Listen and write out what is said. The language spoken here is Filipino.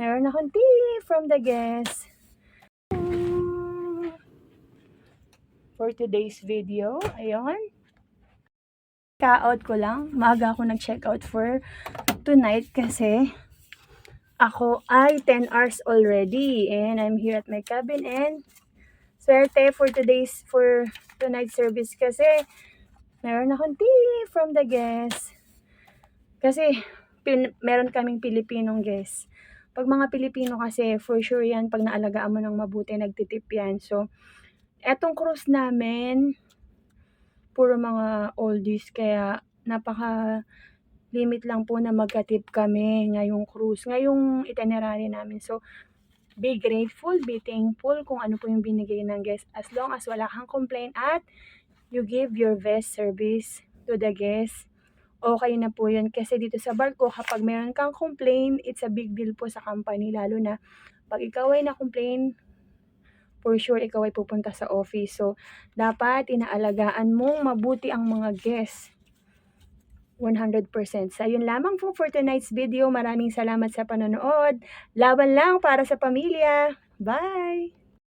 Meron akong tea from the guest. For today's video, ayun. Ka-out ko lang. Maaga ako nag-check out for tonight kasi ako ay 10 hours already and I'm here at my cabin and swerte for today's for tonight's service kasi meron akong tea from the guest. Kasi pin, meron kaming Pilipinong guest. Pag mga Pilipino kasi, for sure yan, pag naalagaan mo ng mabuti, nagtitip yan. So, etong cruise namin, puro mga oldies, kaya napaka limit lang po na magkatip kami ngayong cruise, ngayong itinerary namin. So, be grateful, be thankful kung ano po yung binigay ng guest as long as wala kang complaint at you give your best service to the guest okay na po yun. Kasi dito sa barko, kapag meron kang complain, it's a big deal po sa company. Lalo na, pag ikaw ay na-complain, for sure, ikaw ay pupunta sa office. So, dapat inaalagaan mong mabuti ang mga guests. 100%. So, yun lamang po for tonight's video. Maraming salamat sa panonood. Laban lang para sa pamilya. Bye!